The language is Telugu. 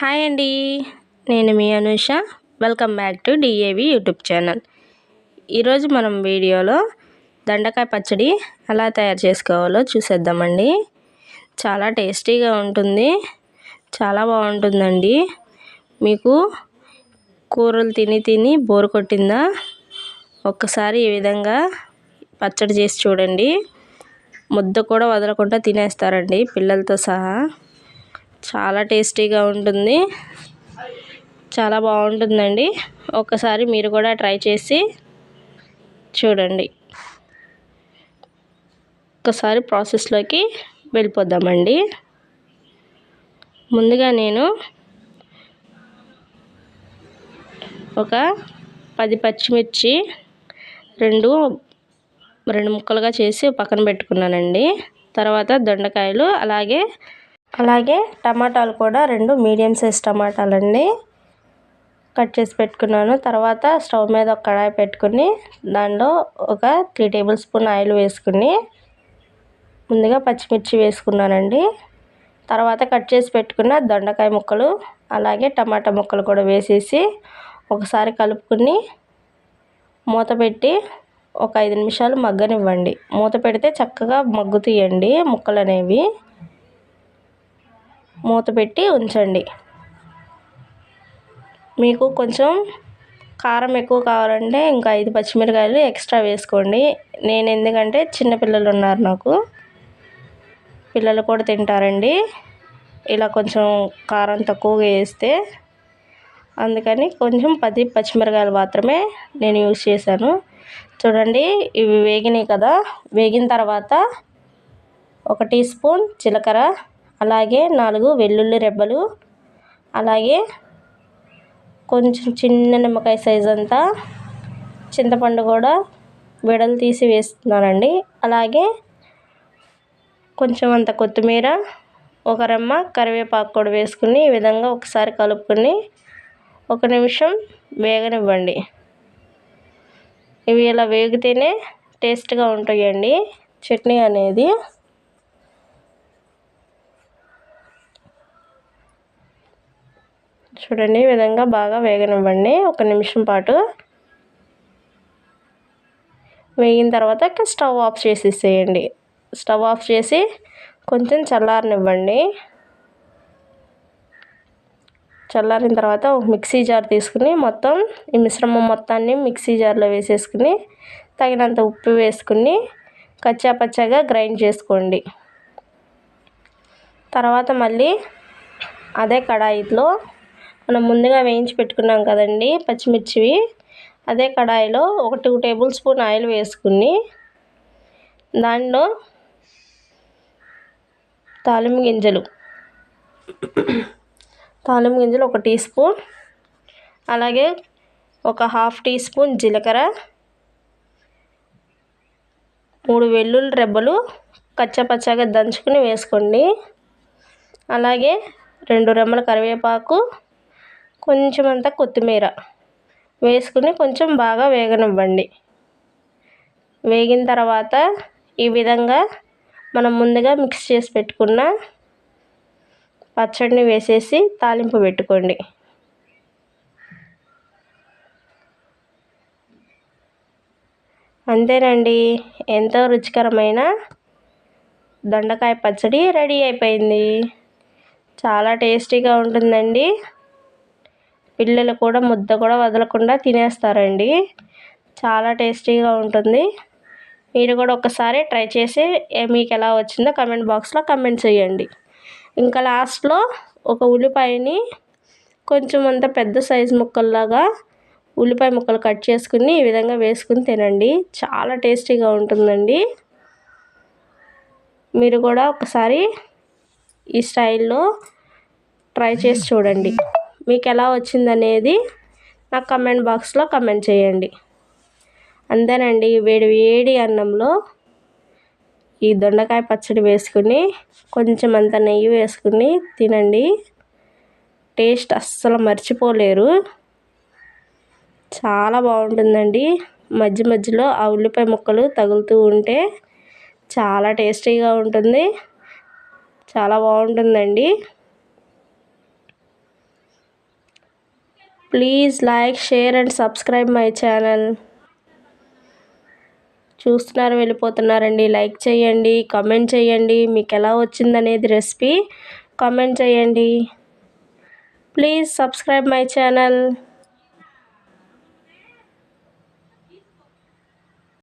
హాయ్ అండి. నేను మీ Anusha. Welcome back to DAV YouTube channel. ఈరోజు మనం వీడియోలో దండకాయ పచ్చడి ఎలా తయారు చేసుకోవాలో చూసేద్దామండి. చాలా టేస్టీగా ఉంటుంది. చాలా బాగుంటుందండి. మీకు కూరలు తిని తిని బోరు కొట్టిందా? ఒక్కసారి ఈ విధంగా పచ్చడి చేసి చూడండి. ముద్ద కూడా వదలకుండా తినేస్తారండి పిల్లలతో సహా. చాలా టేస్టీగా ఉంటుంది. చాలా బాగుంటుందండి. ఒకసారి మీరు కూడా ట్రై చేసి చూడండి. ఒకసారి ప్రాసెస్లోకి వెళ్ళిపోద్దామండి ముందుగా నేను ఒక పది పచ్చిమిర్చి రెండు రెండు ముక్కలుగా చేసి పక్కన పెట్టుకున్నానండి. తర్వాత దొండకాయలు అలాగే అలాగే టమాటాలు కూడా రెండు మీడియం సైజ్ టమాటాలు అండి కట్ చేసి పెట్టుకున్నాను. తర్వాత స్టవ్ మీద ఒక కడాయి పెట్టుకుని దానిలో ఒక త్రీ టేబుల్ స్పూన్ ఆయిల్ వేసుకుని ముందుగా పచ్చిమిర్చి వేసుకున్నానండి. తర్వాత కట్ చేసి పెట్టుకున్న దొండకాయ ముక్కలు అలాగే టమాటా ముక్కలు కూడా వేసేసి ఒకసారి కలుపుకుని మూత పెట్టి ఒక ఐదు నిమిషాలు మగ్గనివ్వండి. మూత పెడితే చక్కగా మగ్గుతాయండి ముక్కలు అనేవి మూత పెట్టి ఉంచండి. మీకు కొంచెం కారం ఎక్కువ కావాలంటే ఇంకా ఐదు పచ్చిమిరకాయలు ఎక్స్ట్రా వేసుకోండి. నేను ఎందుకంటే చిన్నపిల్లలు ఉన్నారు నాకు. పిల్లలు కూడా తింటారండి. ఇలా కొంచెం కారం తక్కువగా వేస్తే అందుకని కొంచెం పది పచ్చిమిరకాయలు మాత్రమే నేను యూజ్ చేశాను. చూడండి ఇవి వేగినాయి కదా. వేగిన తర్వాత ఒక టీ స్పూన్ జీలకర్ర అలాగే నాలుగు వెల్లుల్లి రెబ్బలు అలాగే కొంచెం చిన్న నిమ్మకాయ సైజ్ అంతా చింతపండు కూడా విడలు తీసి వేస్తున్నానండి. అలాగే కొంచెం అంత కొత్తిమీర ఒక రెమ్మ కరివేపాకు కూడా వేసుకుని ఈ విధంగా ఒకసారి కలుపుకొని ఒక నిమిషం వేగనివ్వండి. ఇవి ఇలా వేగితేనే టేస్ట్గా ఉంటాయండి. చట్నీ అనేది చూడండి ఈ విధంగా బాగా వేగనివ్వండి. ఒక నిమిషం పాటు వేగిన తర్వాత స్టవ్ ఆఫ్ చేసేసేయండి. స్టవ్ ఆఫ్ చేసి కొంచెం చల్లారనివ్వండి. చల్లారిన తర్వాత ఒక మిక్సీ జార్ తీసుకుని మొత్తం ఈ మిశ్రమం మొత్తాన్ని మిక్సీ జార్లో వేసేసుకుని తగినంత ఉప్పు వేసుకుని కచ్చా పచ్చగా గ్రైండ్ చేసుకోండి. తర్వాత మళ్ళీ అదే కడాయిలో మనం ముందుగా వేయించి పెట్టుకున్నాం కదండి పచ్చిమిర్చివి. అదే కడాయిలో ఒక టూ టేబుల్ స్పూన్ ఆయిల్ వేసుకుని దానిలో తాలింపు గింజలు. తాలింపు గింజలు ఒక టీ స్పూన్. అలాగే ఒక హాఫ్ టీ స్పూన్ జీలకర్ర. మూడు వెల్లుల్లి రెబ్బలు కచ్చపచ్చగా దంచుకుని వేసుకోండి. అలాగే రెండు రెమ్మల కరివేపాకు కొంచెం అంత కొత్తిమీర వేసుకుని కొంచెం బాగా వేగనివ్వండి. వేగిన తర్వాత ఈ విధంగా మనం ముందుగా మిక్స్ చేసి పెట్టుకున్న పచ్చడిని వేసేసి తాలింపు పెట్టుకోండి. అంతేనండి ఎంతో రుచికరమైన దొండకాయ పచ్చడి రెడీ అయిపోయింది. చాలా టేస్టీగా ఉంటుందండి. పిల్లలు కూడా ముద్ద కూడా వదలకుండా తినేస్తారండి. చాలా టేస్టీగా ఉంటుంది. మీరు కూడా ఒకసారి ట్రై చేసి మీకు ఎలా వచ్చిందో కమెంట్ బాక్స్లో కమెంట్ చేయండి. ఇంకా లాస్ట్లో ఒక ఉల్లిపాయని కొంచెం అంత పెద్ద సైజు ముక్కల్లాగా ఉల్లిపాయ ముక్కలు కట్ చేసుకుని ఈ విధంగా వేసుకుని తినండి. చాలా టేస్టీగా ఉంటుందండి. మీరు కూడా ఒకసారి ఈ స్టైల్లో ట్రై చేసి చూడండి. మీకు ఎలా వచ్చిందనేది నాకు కమెంట్ బాక్స్లో కమెంట్ చేయండి. అంతేనండి వేడి వేడి అన్నంలో ఈ దొండకాయ పచ్చడి వేసుకుని కొంచెం అంత నెయ్యి వేసుకుని తినండి. టేస్ట్ అస్సలు మర్చిపోలేరు. చాలా బాగుంటుందండి. మధ్య మధ్యలో ఆ ఉల్లిపాయ ముక్కలు తగులుతూ ఉంటే చాలా టేస్టీగా ఉంటుంది. చాలా బాగుంటుందండి. Please like share and subscribe my channel. చూస్తున్నారు వెళ్ళిపోతున్నారండి. లైక్ చేయండి కమెంట్ చేయండి. మీకు ఎలా వచ్చిందనేది రెసిపీ కమెంట్ చేయండి. Please subscribe my channel.